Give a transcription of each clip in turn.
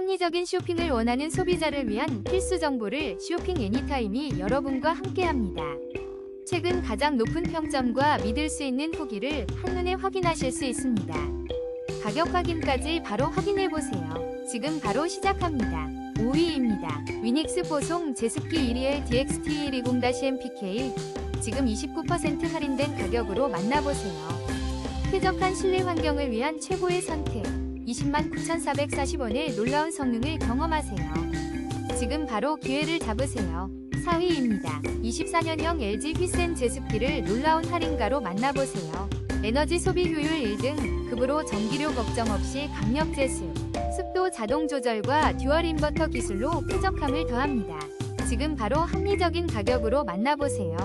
합리적인 쇼핑을 원하는 소비자를 위한 필수 정보를 쇼핑 애니타임이 여러분과 함께합니다. 최근 가장 높은 평점과 믿을 수 있는 후기를 한눈에 확인하실 수 있습니다. 가격 확인까지 바로 확인해 보세요. 지금 바로 시작합니다. 5위입니다. 위닉스 보송 제습기 1위의 DXT120-MPK 지금 29% 할인된 가격으로 만나보세요. 쾌적한 실내 환경을 위한 최고의 선택 20만 9,440원의 놀라운 성능을 경험하세요. 지금 바로 기회를 잡으세요. 4위입니다. 24년형 LG 휘센 제습기를 놀라운 할인가로 만나보세요. 에너지 소비 효율 1등, 급으로 전기료 걱정 없이 강력 제습, 습도 자동 조절과 듀얼 인버터 기술로 쾌적함을 더합니다. 지금 바로 합리적인 가격으로 만나보세요.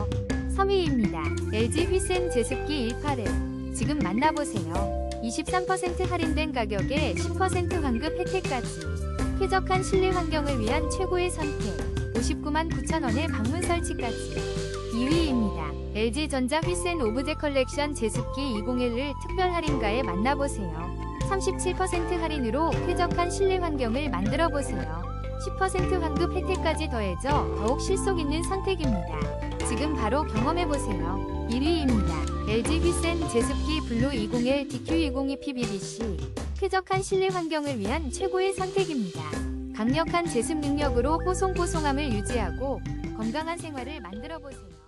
3위입니다. LG 휘센 제습기 18을 지금 만나보세요. 23% 할인된 가격에 10% 환급 혜택까지 쾌적한 실내 환경을 위한 최고의 선택 59만 9천원의 방문 설치까지 2위입니다. LG전자 휘센 오브제 컬렉션 제습기 201을 특별 할인가에 만나보세요. 37% 할인으로 쾌적한 실내 환경을 만들어 보세요. 10% 환급 혜택까지 더해져 더욱 실속 있는 선택입니다. 지금 바로 경험해 보세요. 1위입니다. LG 휘센 제습기 블루 201 DQ202 PBBC 쾌적한 실내 환경을 위한 최고의 선택입니다. 강력한 제습 능력으로 뽀송뽀송함을 유지하고 건강한 생활을 만들어 보세요.